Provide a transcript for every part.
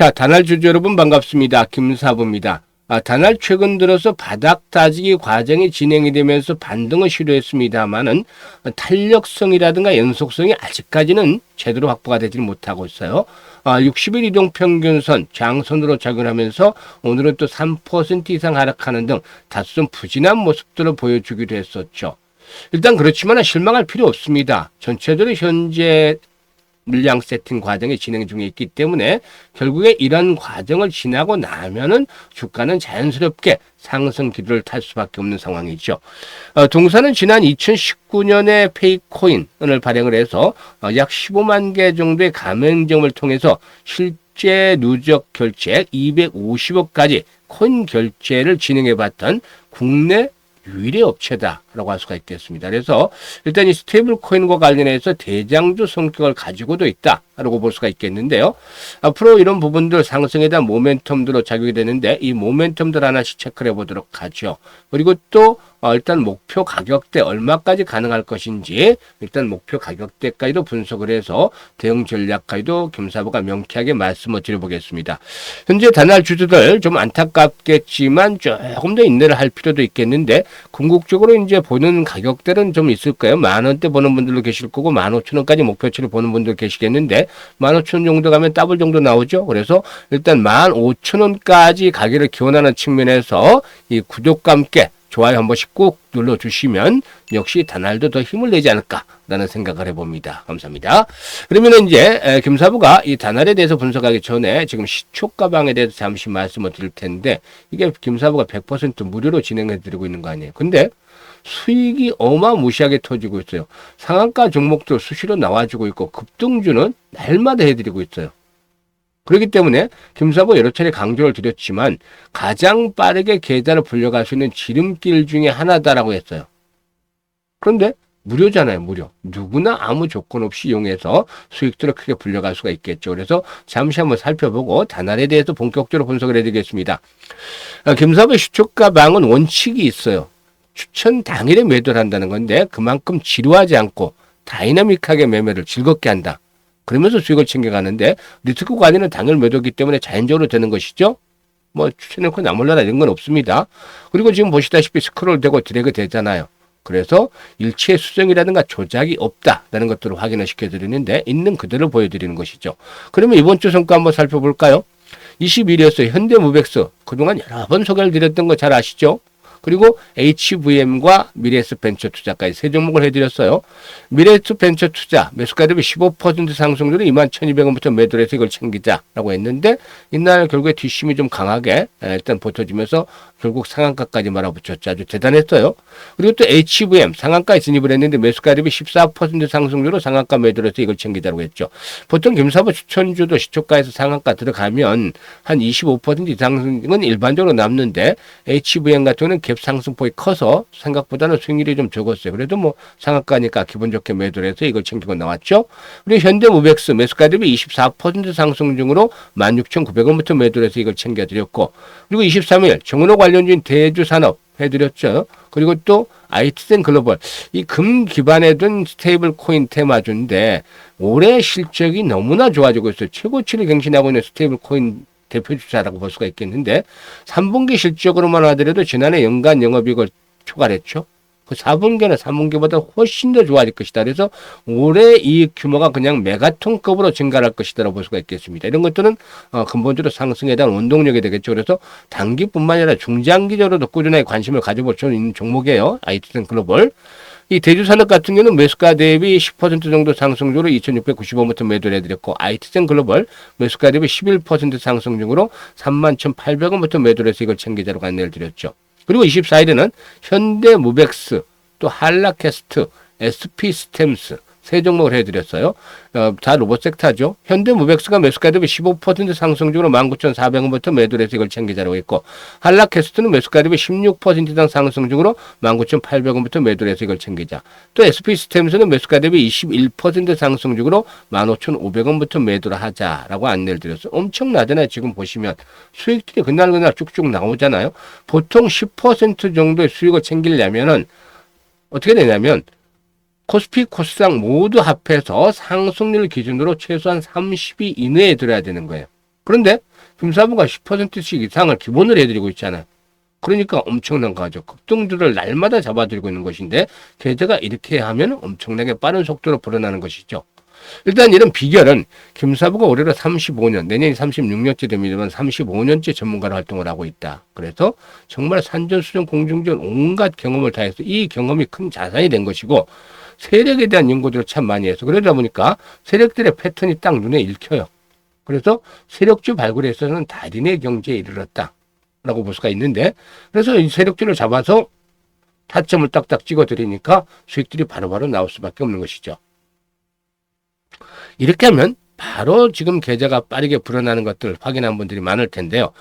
자, 단알 주주 여러분 반갑습니다. 김사부입니다. 아, 단알 최근 들어서 바닥 다지기 과정이 진행이 되면서 반등을 시도했습니다만은 탄력성이라든가 연속성이 아직까지는 제대로 확보가 되지 못하고 있어요. 아, 60일 이동 평균선 장선으로 작용하면서 오늘은 또 3% 이상 하락하는 등 다소 좀 부진한 모습들을 보여주기도 했었죠. 일단 그렇지만 실망할 필요 없습니다. 전체적으로 현재 물량 세팅 과정이 진행 중에 있기 때문에 결국에 이런 과정을 지나고 나면은 주가는 자연스럽게 상승 기류를 탈 수밖에 없는 상황이죠. 어, 동사는 지난 2019년에 페이코인을 발행을 해서 어, 약 15만 개 정도의 가맹점을 통해서 실제 누적 결제 250억까지 코인 결제를 진행해 봤던 국내 유일의 업체다라고 할 수가 있겠습니다. 그래서 일단 이 스테이블 코인과 관련해서 대장주 성격을 가지고도 있다 라고 볼 수가 있겠는데요. 앞으로 이런 부분들 상승에 대한 모멘텀들로 작용이 되는데 이 모멘텀들 하나씩 체크를 해보도록 하죠. 그리고 또 어, 일단 목표 가격대 얼마까지 가능할 것인지 일단 목표 가격대까지도 분석을 해서 대응 전략까지도 겸사부가 명쾌하게 말씀을 드려보겠습니다. 현재 단할 주주들 좀 안타깝겠지만 조금 더 인내를 할 필요도 있겠는데 궁극적으로 이제 보는 가격대는 좀 있을 거예요. 만 원대 보는 분들도 계실 거고 만 오천 원까지 목표치를 보는 분들 계시겠는데 만 오천 원 정도 가면 더블 정도 나오죠. 그래서 일단 만 오천 원까지 가격을 기원하는 측면에서 이 구독과 함께 좋아요 한 번씩 꼭 눌러주시면 역시 단알도 더 힘을 내지 않을까라는 생각을 해봅니다. 감사합니다. 그러면 이제 김사부가 이 단알에 대해서 분석하기 전에 지금 시초가방에 대해서 잠시 말씀을 드릴 텐데 이게 김사부가 100% 무료로 진행해 드리고 있는 거 아니에요. 근데 수익이 어마무시하게 터지고 있어요. 상한가 종목도 수시로 나와주고 있고 급등주는 날마다 해드리고 있어요. 그렇기 때문에 김사부 여러 차례 강조를 드렸지만 가장 빠르게 계좌를 불려갈 수 있는 지름길 중에 하나다라고 했어요. 그런데 무료잖아요, 무료. 누구나 아무 조건 없이 이용해서 수익들을 크게 불려갈 수가 있겠죠. 그래서 잠시 한번 살펴보고 단알에 대해서 본격적으로 분석을 해드리겠습니다. 아, 김사부 시초가 방은 원칙이 있어요. 추천 당일에 매도를 한다는 건데 그만큼 지루하지 않고 다이나믹하게 매매를 즐겁게 한다. 그러면서 수익을 챙겨가는데 리스크 관리는 당일 매도기 때문에 자연적으로 되는 것이죠. 뭐 추천해놓고 나몰라라 이런 건 없습니다. 그리고 지금 보시다시피 스크롤 되고 드래그 되잖아요. 그래서 일체 수정이라든가 조작이 없다라는 것들을 확인을 시켜드리는데 있는 그대로 보여드리는 것이죠. 그러면 이번 주 성과 한번 살펴볼까요? 21위에서 현대무백스 그동안 여러 번 소개를 드렸던 거 잘 아시죠? 그리고 HVM과 미래에스 벤처 투자까지 세 종목을 해드렸어요. 미래에스 벤처 투자 매수가 대비 15% 상승률이 21,200원부터 매도를 해서 이걸 챙기자라고 했는데 이날 결국에 뒷심이 좀 강하게 일단 버텨주면서 결국 상한가까지 말아붙였죠. 아주 대단했어요. 그리고 또 HVM 상한가에 진입을 했는데 매수가 대비 14% 상승률로 상한가 매도를 해서 이걸 챙기자고 했죠. 보통 김사부 추천주도 시초가에서 상한가 들어가면 한 25% 이상은 일반적으로 남는데 HVM 같은 경우는 갭 상승폭이 커서 생각보다는 수익률이 좀 적었어요. 그래도 뭐 상한가니까 기분 좋게 매도를 해서 이걸 챙기고 나왔죠. 그리고 현대무백스 매수가 대비 24% 상승 중으로 16,900원부터 매도를 해서 이걸 챙겨드렸고 그리고 23일 정은호 관 련주인 대주산업 해드렸죠. 그리고 또 아이티센 글로벌 이 금 기반에 둔 스테이블 코인 테마주인데 올해 실적이 너무나 좋아지고 있어요. 최고치를 갱신하고 있는 스테이블 코인 대표 주자라고 볼 수가 있겠는데 3분기 실적으로만 하더라도 지난해 연간 영업이익을 초과했죠. 그 4분기는 3분기보다 훨씬 더 좋아질 것이다. 그래서 올해 이익 규모가 그냥 메가톤급으로 증가할 것이다라고 볼 수가 있겠습니다. 이런 것들은 어, 근본적으로 상승에 대한 원동력이 되겠죠. 그래서 단기뿐만 아니라 중장기적으로도 꾸준하게 관심을 가져볼 수 있는 종목이에요. 아이티슨 글로벌. 이 대주산업 같은 경우는 매수가 대비 10% 정도 상승률로 2,690원부터 매도를 해드렸고 IT젠 글로벌 매수가 대비 11% 상승 중으로 31,800원부터 매도를 해서 이걸 챙기자로 안내를 드렸죠. 그리고 24일에는 현대무백스 또 한라캐스트 SP 스템스 세 종목을 해드렸어요. 어, 다 로봇 섹터죠. 현대무백스가 매수가 대비 15% 상승 중으로 19,400원부터 매도를 해서 이걸 챙기자라고 했고 한라캐스트는 매수가 대비 16% 이상 상승 중으로 19,800원부터 매도를 해서 이걸 챙기자. 또 SP스템스는 매수가 대비 21% 상승 중으로 15,500원부터 매도를 하자라고 안내를 드렸어요. 엄청나잖아요. 지금 보시면 수익들이 그날그날 쭉쭉 나오잖아요. 보통 10% 정도의 수익을 챙기려면은 어떻게 되냐면 코스피, 코스닥 모두 합해서 상승률 기준으로 최소한 30위 이내에 들어야 되는 거예요. 그런데 김사부가 10%씩 이상을 기본으로 해드리고 있잖아요. 그러니까 엄청난 거죠. 급등주를 날마다 잡아들고 있는 것인데 계좌가 이렇게 하면 엄청나게 빠른 속도로 불어나는 것이죠. 일단 이런 비결은 김사부가 올해로 35년, 내년이 36년째 됩니다만 35년째 전문가로 활동을 하고 있다. 그래서 정말 산전수전 공중전 온갖 경험을 다해서 이 경험이 큰 자산이 된 것이고 세력에 대한 연구들을 참 많이 해서 그러다 보니까 세력들의 패턴이 딱 눈에 읽혀요. 그래서 세력주 발굴에 있어서는 달인의 경지에 이르렀다. 라고 볼 수가 있는데 그래서 이 세력주를 잡아서 타점을 딱딱 찍어 드리니까 수익들이 바로바로 나올 수밖에 없는 것이죠. 이렇게 하면 바로 지금 계좌가 빠르게 불어나는 것들 확인한 분들이 많을 텐데요.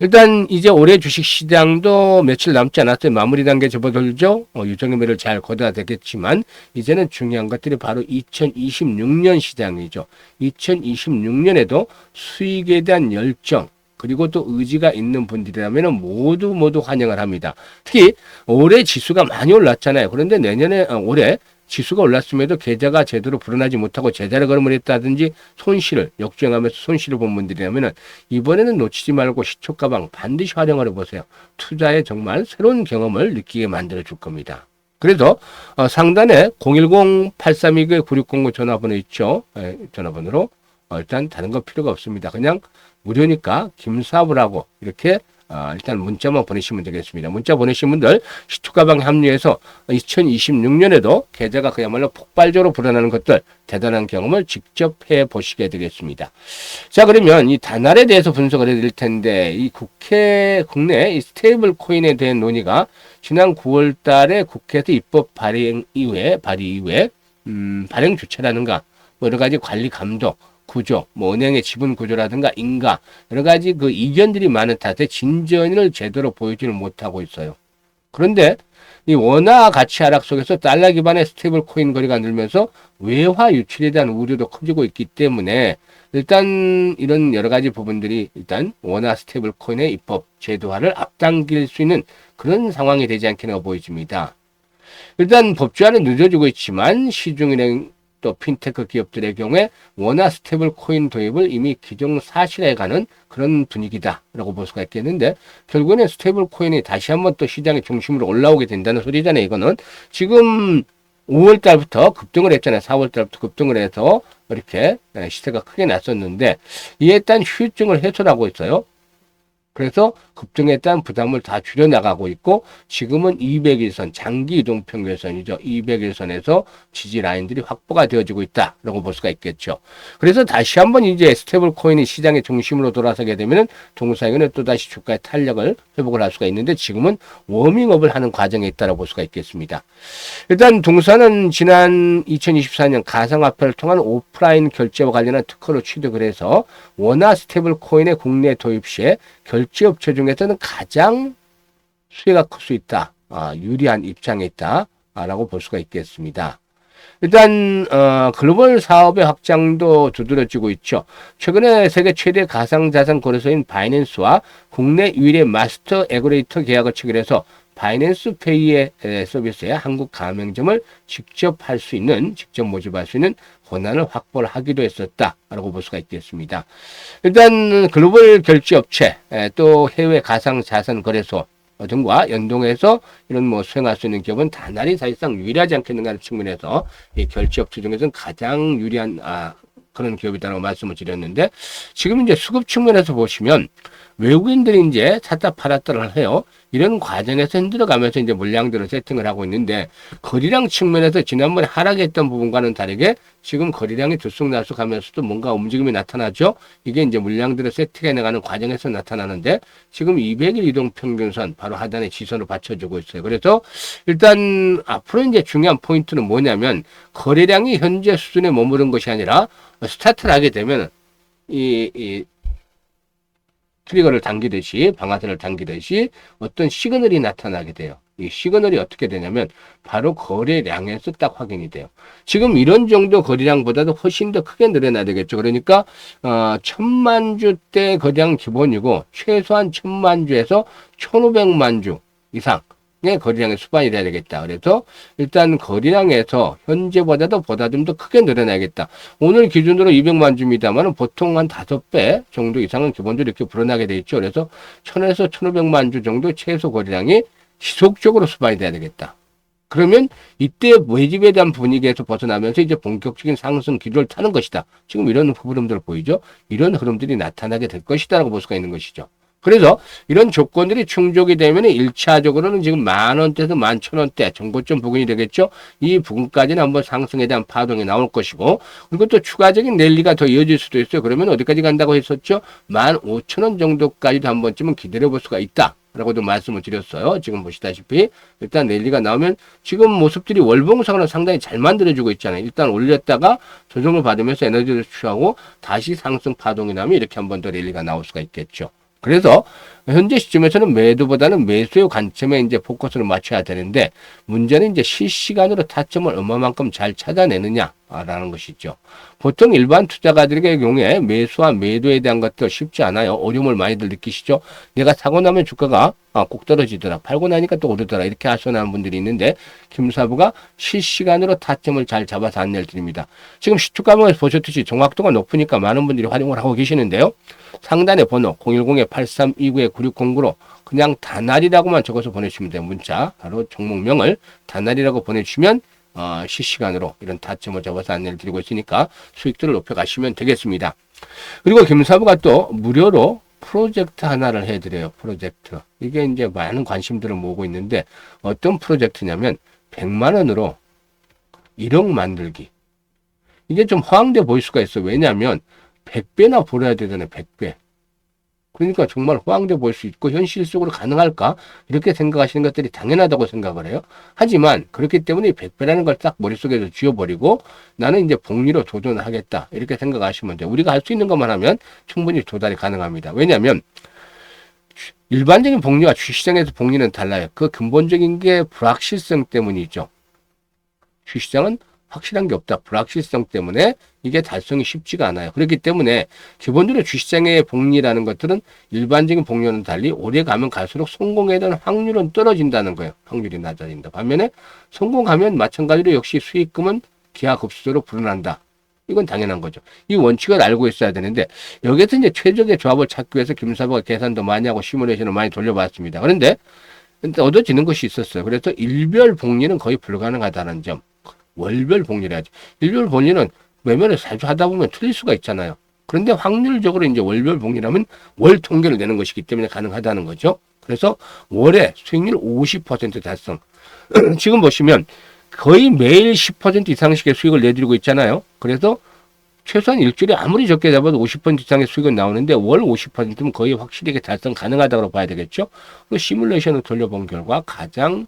일단 이제 올해 주식 시장도 며칠 남지 않았어요. 마무리 단계 접어들죠. 어, 유정매를 잘 거둬야 되겠지만 이제는 중요한 것들이 바로 2026년 시장이죠. 2026년에도 수익에 대한 열정 그리고 또 의지가 있는 분들이라면 모두 모두 환영을 합니다. 특히 올해 지수가 많이 올랐잖아요. 그런데 내년에 어, 올해 지수가 올랐음에도 계좌가 제대로 불어나지 못하고 제자리 걸음을 했다든지 손실을 역주행하면서 손실을 본 분들이라면 이번에는 놓치지 말고 시초 가방 반드시 활용을 해보세요. 투자에 정말 새로운 경험을 느끼게 만들어 줄 겁니다. 그래서 어, 상단에 010-832-9609 전화번호 있죠. 예, 전화번호로 어, 일단 다른 거 필요가 없습니다. 그냥 무료니까 김사부라고 이렇게 아, 일단 문자만 보내시면 되겠습니다. 문자 보내신 분들 시투가방 합류해서 2026년에도 계좌가 그야말로 폭발적으로 불어나는 것들 대단한 경험을 직접 해 보시게 되겠습니다. 자 그러면 이 단알에 대해서 분석을 해드릴 텐데 이 국회 국내 이 스테이블 코인에 대한 논의가 지난 9월 달에 국회에서 입법 발행 이후에 발의 이후에 음, 발행 주체라는가 뭐 여러 가지 관리 감독 구조, 뭐 은행의 지분 구조라든가 인가 여러 가지 그 이견들이 많은 탓에 진전을 제대로 보이지를 못하고 있어요. 그런데 이 원화 가치 하락 속에서 달러 기반의 스테이블 코인 거래가 늘면서 외화 유출에 대한 우려도 커지고 있기 때문에 일단 이런 여러 가지 부분들이 일단 원화 스테이블 코인의 입법 제도화를 앞당길 수 있는 그런 상황이 되지 않겠나 보여집니다. 일단 법제화는 늦어지고 있지만 시중은행 또 핀테크 기업들의 경우에 원화 스테이블 코인 도입을 이미 기정사실해가는 그런 분위기다라고 볼 수가 있겠는데 결국에는 스테이블 코인이 다시 한번 또 시장의 중심으로 올라오게 된다는 소리잖아요. 이거는 지금 5월 달부터 급등을 했잖아요. 4월 달부터 급등을 해서 이렇게 시세가 크게 났었는데 이에 따른 휴증을 해소하고 있어요. 그래서 급등에 따른 부담을 다 줄여나가고 있고 지금은 200일선 장기 이동 평균선이죠. 200일선에서 지지 라인들이 확보가 되어지고 있다라고 볼 수가 있겠죠. 그래서 다시 한번 이제 스테이블 코인이 시장의 중심으로 돌아서게 되면은 동사에는 또 다시 주가의 탄력을 회복을 할 수가 있는데 지금은 워밍업을 하는 과정에 있다라고 볼 수가 있겠습니다. 일단 동사는 지난 2024년 가상화폐를 통한 오프라인 결제와 관련한 특허로 취득을 해서 원화 스테이블 코인의 국내 도입 시에 결제 업체 중에서는 가장 수혜가 클 수 있다. 아, 유리한 입장에 있다 라고 볼 수가 있겠습니다. 일단 어, 글로벌 사업의 확장도 두드러지고 있죠. 최근에 세계 최대 가상자산 거래소인 바이낸스와 국내 유일의 마스터 에그레이터 계약을 체결해서 바이낸스 페이의 서비스에 한국 가맹점을 직접 할 수 있는, 직접 모집할 수 있는 권한을 확보를 하기도 했었다라고 볼 수가 있겠습니다. 일단 글로벌 결제 업체, 또 해외 가상 자산 거래소 등과 연동해서 이런 뭐 수행할 수 있는 기업은 단알이 사실상 유리하지 않겠는가 측면에서 이 결제 업체 중에서는 가장 유리한 아, 그런 기업이다라고 말씀을 드렸는데 지금 이제 수급 측면에서 보시면 외국인들이 이제 샀다 팔았다를 해요. 이런 과정에서 힘들어가면서 이제 물량들을 세팅을 하고 있는데 거리량 측면에서 지난번에 하락했던 부분과는 다르게 지금 거리량이 들쑥날쑥하면서도 뭔가 움직임이 나타나죠. 이게 이제 물량들을 세팅해 나가는 과정에서 나타나는데 지금 200일 이동 평균선 바로 하단에 지선을 받쳐주고 있어요. 그래서 일단 앞으로 이제 중요한 포인트는 뭐냐면 거래량이 현재 수준에 머무른 것이 아니라 스타트를 하게 되면 이, 이 트리거를 당기듯이 방아쇠를 당기듯이 어떤 시그널이 나타나게 돼요. 이 시그널이 어떻게 되냐면 바로 거래량에서 딱 확인이 돼요. 지금 이런 정도 거래량보다도 훨씬 더 크게 늘어나야 되겠죠. 그러니까 어, 천만 주대 거래량 기본이고 최소한 천만 주에서 천오백만 주 이상 거래량이 수반이 돼야 되겠다. 그래서 일단 거래량에서 현재보다도 보다 좀 더 크게 늘어나겠다. 오늘 기준으로 200만 주입니다만 보통 한 5배 정도 이상은 기본적으로 이렇게 불어나게 돼 있죠. 그래서 1000에서 1500만 주 정도 최소 거래량이 지속적으로 수반이 돼야 되겠다. 그러면 이때 외집에 대한 분위기에서 벗어나면서 이제 본격적인 상승 기조를 타는 것이다. 지금 이런 흐름들 보이죠? 이런 흐름들이 나타나게 될 것이다라고 볼 수가 있는 것이죠. 그래서 이런 조건들이 충족이 되면 일차적으로는 지금 만 원대에서 만천 원대 정고점 부근이 되겠죠. 이 부근까지는 한번 상승에 대한 파동이 나올 것이고 그리고 또 추가적인 랠리가 더 이어질 수도 있어요. 그러면 어디까지 간다고 했었죠? 만 오천 원 정도까지도 한 번쯤은 기다려 볼 수가 있다. 라고도 말씀을 드렸어요. 지금 보시다시피 일단 랠리가 나오면 지금 모습들이 월봉상으로 상당히 잘 만들어지고 있잖아요. 일단 올렸다가 조정을 받으면서 에너지를 취하고 다시 상승 파동이 나면 이렇게 한 번 더 랠리가 나올 수가 있겠죠. 그래서 현재 시점에서는 매도보다는 매수의 관점에 이제 포커스를 맞춰야 되는데 문제는 이제 실시간으로 타점을 얼마만큼 잘 찾아내느냐 라는 것이죠. 보통 일반 투자가들의 경우에 매수와 매도에 대한 것도 쉽지 않아요. 어려움을 많이들 느끼시죠. 내가 사고 나면 주가가 아, 꼭 떨어지더라. 팔고 나니까 또 오르더라. 이렇게 하소연하는 분들이 있는데 김사부가 실시간으로 타점을 잘 잡아서 안내를 드립니다. 지금 시투감을 보셨듯이 정확도가 높으니까 많은 분들이 활용을 하고 계시는데요. 상단의 번호 010-8329-9609로 그냥 다날이라고만 적어서 보내주시면 돼요. 문자 바로 종목명을 다날이라고 보내주시면 어, 실시간으로 이런 타점을 잡아서 안내를 드리고 있으니까 수익들을 높여가시면 되겠습니다. 그리고 김사부가 또 무료로 프로젝트 하나를 해드려요. 프로젝트. 이게 이제 많은 관심들을 모으고 있는데 어떤 프로젝트냐면 100만 원으로 1억 만들기. 이게 좀 허황돼 보일 수가 있어. 왜냐하면 100배나 벌어야 되잖아요. 100배. 그러니까 정말 호황돼 보일 수 있고 현실 속으로 가능할까? 이렇게 생각하시는 것들이 당연하다고 생각을 해요. 하지만 그렇기 때문에 100배라는 걸 딱 머릿속에서 지워버리고 나는 이제 복리로 도전을 하겠다. 이렇게 생각하시면 돼요. 우리가 할 수 있는 것만 하면 충분히 도달이 가능합니다. 왜냐하면 일반적인 복리와 주시장에서 복리는 달라요. 그 근본적인 게 불확실성 때문이죠. 주시장은 확실한 게 없다. 불확실성 때문에 이게 달성이 쉽지가 않아요. 그렇기 때문에 기본적으로 주시장의 복리라는 것들은 일반적인 복리와는 달리 오래 가면 갈수록 성공에 대한 확률은 떨어진다는 거예요. 확률이 낮아진다. 반면에 성공하면 마찬가지로 역시 수익금은 기하급수적으로 불어난다. 이건 당연한 거죠. 이 원칙을 알고 있어야 되는데 여기에서 이제 최적의 조합을 찾기 위해서 김사부가 계산도 많이 하고 시뮬레이션을 많이 돌려봤습니다. 그런데 얻어지는 것이 있었어요. 그래서 일별 복리는 거의 불가능하다는 점. 월별 복리를 해야지. 일별 복리는 매매를 자주 하다 보면 틀릴 수가 있잖아요. 그런데 확률적으로 이제 월별 복리라면 월 통계를 내는 것이기 때문에 가능하다는 거죠. 그래서 월에 수익률 50% 달성. 지금 보시면 거의 매일 10% 이상씩의 수익을 내드리고 있잖아요. 그래서 최소한 일주일에 아무리 적게 잡아도 50% 이상의 수익은 나오는데 월 50%면 거의 확실하게 달성 가능하다고 봐야 되겠죠. 그 시뮬레이션을 돌려본 결과 가장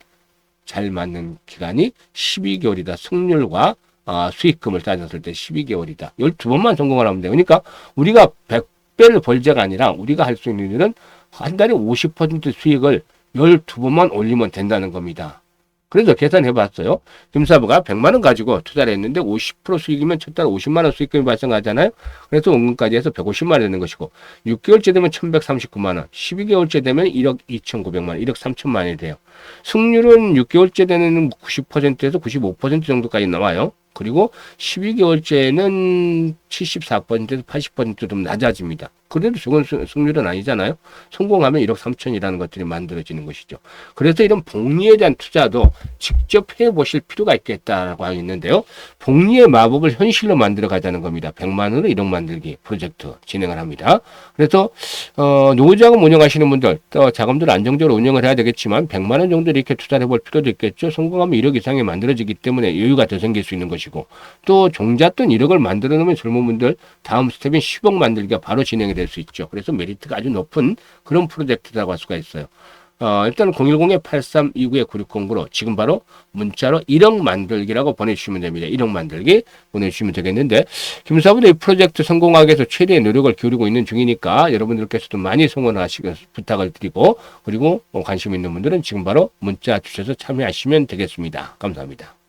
잘 맞는 기간이 12개월이다. 승률과 아, 수익금을 따졌을 때 12개월이다. 12번만 성공을 하면 돼요. 그러니까 우리가 100배를 벌자가 아니라 우리가 할 수 있는 일은 한 달에 50% 수익을 12번만 올리면 된다는 겁니다. 그래서 계산해 봤어요. 김사부가 100만 원 가지고 투자를 했는데 50% 수익이면 첫 달 50만 원 수익금이 발생하잖아요. 그래서 원금까지 해서 150만 원 되는 것이고 6개월째 되면 1139만 원, 12개월째 되면 1억 2,900만 원, 1억 3천만 원이 돼요. 승률은 6개월째 되는 90%에서 95% 정도까지 나와요. 그리고 12개월째는 74%에서 80%좀 낮아집니다. 그래도 좋은 승률은 아니잖아요. 성공하면 1억 3천이라는 것들이 만들어지는 것이죠. 그래서 이런 복리에 대한 투자도 직접 해보실 필요가 있겠다라고 하고 있는데요. 복리의 마법을 현실로 만들어 가자는 겁니다. 100만 원으로 1억 만들기 프로젝트 진행을 합니다. 그래서 어, 노후자금 운영하시는 분들 또 자금들 안정적으로 운영을 해야 되겠지만 100만 원 정도 이렇게 투자를 해볼 필요도 있겠죠. 성공하면 1억 이상이 만들어지기 때문에 여유가 더 생길 수 있는 것이고 또 종잣돈 1억을 만들어 놓으면 젊은 분들 다음 스텝인 10억 만들기가 바로 진행이 될 수 있죠. 그래서 메리트가 아주 높은 그런 프로젝트라고 할 수가 있어요. 어, 일단 010-8329-9609로 지금 바로 문자로 1억 만들기라고 보내주시면 됩니다. 1억 만들기 보내주시면 되겠는데 김사부도 이 프로젝트 성공하기 위해서 최대의 노력을 기울이고 있는 중이니까 여러분들께서도 많이 성원하시고 부탁을 드리고 그리고 뭐 관심 있는 분들은 지금 바로 문자 주셔서 참여하시면 되겠습니다. 감사합니다.